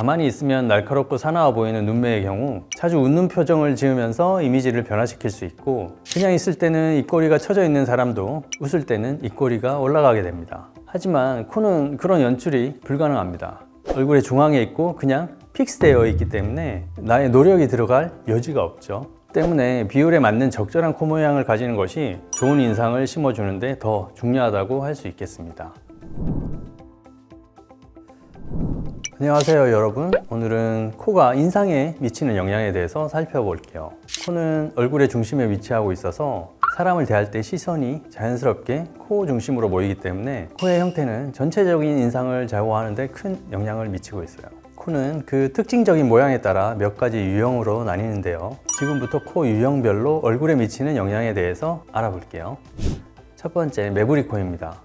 가만히 있으면 날카롭고 사나워 보이는 눈매의 경우 자주 웃는 표정을 지으면서 이미지를 변화시킬 수 있고 그냥 있을 때는 입꼬리가 처져 있는 사람도 웃을 때는 입꼬리가 올라가게 됩니다. 하지만 코는 그런 연출이 불가능합니다. 얼굴의 중앙에 있고 그냥 픽스되어 있기 때문에 나의 노력이 들어갈 여지가 없죠. 때문에 비율에 맞는 적절한 코 모양을 가지는 것이 좋은 인상을 심어주는데 더 중요하다고 할 수 있겠습니다. 안녕하세요 여러분. 오늘은 코가 인상에 미치는 영향에 대해서 살펴볼게요. 코는 얼굴의 중심에 위치하고 있어서 사람을 대할 때 시선이 자연스럽게 코 중심으로 모이기 때문에 코의 형태는 전체적인 인상을 좌우하는데 큰 영향을 미치고 있어요. 코는 그 특징적인 모양에 따라 몇 가지 유형으로 나뉘는데요. 지금부터 코 유형별로 얼굴에 미치는 영향에 대해서 알아볼게요. 첫 번째 매부리 코입니다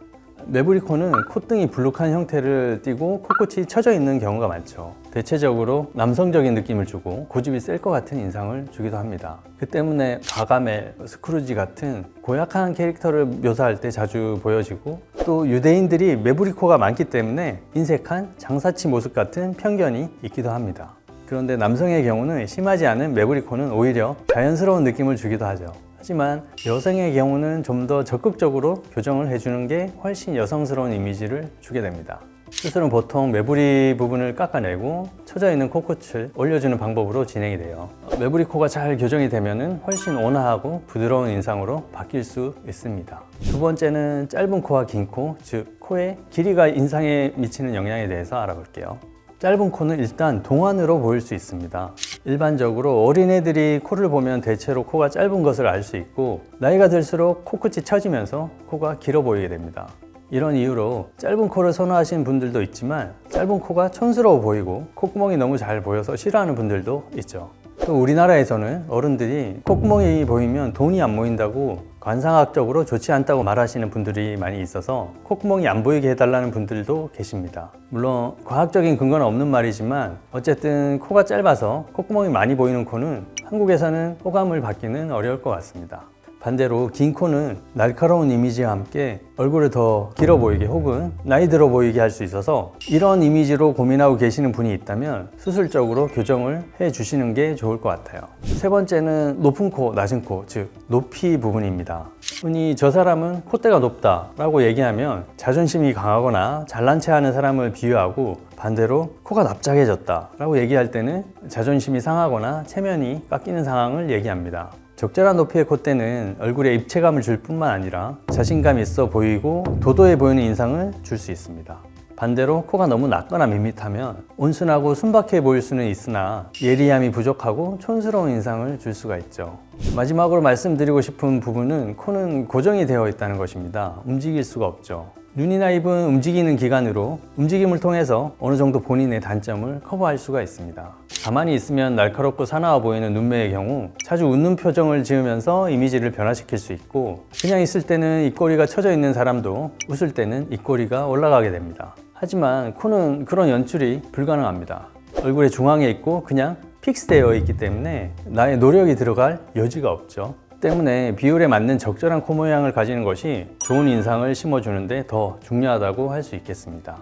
매부리 코는 콧등이 불룩한 형태를 띠고 코끝이 처져 있는 경우가 많죠. 대체적으로 남성적인 느낌을 주고 고집이 셀 것 같은 인상을 주기도 합니다. 그 때문에 가가멜, 스크루지 같은 고약한 캐릭터를 묘사할 때 자주 보여지고 또 유대인들이 매부리 코가 많기 때문에 인색한 장사치 모습 같은 편견이 있기도 합니다. 그런데 남성의 경우는 심하지 않은 매부리 코는 오히려 자연스러운 느낌을 주기도 하죠. 하지만 여성의 경우는 좀 더 적극적으로 교정을 해주는 게 훨씬 여성스러운 이미지를 주게 됩니다. 수술은 보통 매부리 부분을 깎아내고 처져 있는 코끝을 올려주는 방법으로 진행이 돼요. 매부리 코가 잘 교정이 되면 훨씬 온화하고 부드러운 인상으로 바뀔 수 있습니다. 두 번째는 짧은 코와 긴 코, 즉 코의 길이가 인상에 미치는 영향에 대해서 알아볼게요. 짧은 코는 일단 동안으로 보일 수 있습니다. 일반적으로 어린애들이 코를 보면 대체로 코가 짧은 것을 알 수 있고 나이가 들수록 코끝이 처지면서 코가 길어 보이게 됩니다. 이런 이유로 짧은 코를 선호하시는 분들도 있지만 짧은 코가 촌스러워 보이고 콧구멍이 너무 잘 보여서 싫어하는 분들도 있죠. 또 우리나라에서는 어른들이 콧구멍이 보이면 돈이 안 모인다고 관상학적으로 좋지 않다고 말하시는 분들이 많이 있어서 콧구멍이 안 보이게 해달라는 분들도 계십니다. 물론 과학적인 근거는 없는 말이지만 어쨌든 코가 짧아서 콧구멍이 많이 보이는 코는 한국에서는 호감을 받기는 어려울 것 같습니다. 반대로 긴 코는 날카로운 이미지와 함께 얼굴을 더 길어 보이게 혹은 나이 들어 보이게 할 수 있어서 이런 이미지로 고민하고 계시는 분이 있다면 수술적으로 교정을 해 주시는 게 좋을 것 같아요. 세 번째는 높은 코, 낮은 코, 즉 높이 부분입니다. 흔히 저 사람은 콧대가 높다 라고 얘기하면 자존심이 강하거나 잘난 체 하는 사람을 비유하고 반대로 코가 납작해졌다 라고 얘기할 때는 자존심이 상하거나 체면이 깎이는 상황을 얘기합니다. 적절한 높이의 콧대는 얼굴에 입체감을 줄 뿐만 아니라 자신감 있어 보이고 도도해 보이는 인상을 줄 수 있습니다. 반대로 코가 너무 낮거나 밋밋하면 온순하고 순박해 보일 수는 있으나 예리함이 부족하고 촌스러운 인상을 줄 수가 있죠. 마지막으로 말씀드리고 싶은 부분은 코는 고정이 되어 있다는 것입니다. 움직일 수가 없죠. 눈이나 입은 움직이는 기관으로 움직임을 통해서 어느 정도 본인의 단점을 커버할 수가 있습니다. 가만히 있으면 날카롭고 사나워 보이는 눈매의 경우 자주 웃는 표정을 지으면서 이미지를 변화시킬 수 있고 그냥 있을 때는 입꼬리가 처져 있는 사람도 웃을 때는 입꼬리가 올라가게 됩니다. 하지만 코는 그런 연출이 불가능합니다. 얼굴의 중앙에 있고 그냥 픽스되어 있기 때문에 나의 노력이 들어갈 여지가 없죠. 때문에 비율에 맞는 적절한 코 모양을 가지는 것이 좋은 인상을 심어주는데 더 중요하다고 할 수 있겠습니다.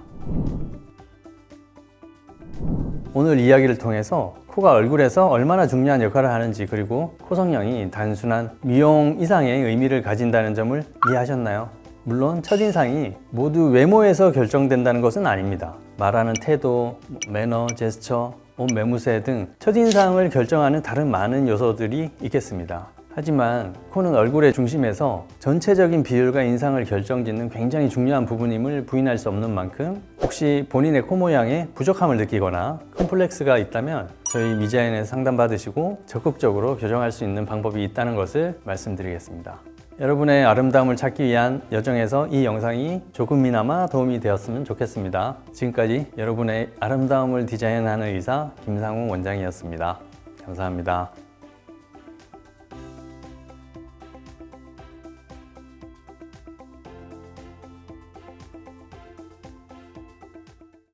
오늘 이야기를 통해서 코가 얼굴에서 얼마나 중요한 역할을 하는지 그리고 코 성형이 단순한 미용 이상의 의미를 가진다는 점을 이해하셨나요? 물론 첫인상이 모두 외모에서 결정된다는 것은 아닙니다. 말하는 태도, 매너, 제스처, 옷 매무새 등 첫인상을 결정하는 다른 많은 요소들이 있겠습니다. 하지만 코는 얼굴의 중심에서 전체적인 비율과 인상을 결정짓는 굉장히 중요한 부분임을 부인할 수 없는 만큼 혹시 본인의 코 모양에 부족함을 느끼거나 컴플렉스가 있다면 저희 미자연에 상담받으시고 적극적으로 교정할 수 있는 방법이 있다는 것을 말씀드리겠습니다. 여러분의 아름다움을 찾기 위한 여정에서 이 영상이 조금이나마 도움이 되었으면 좋겠습니다. 지금까지 여러분의 아름다움을 디자인하는 의사 김상웅 원장이었습니다. 감사합니다.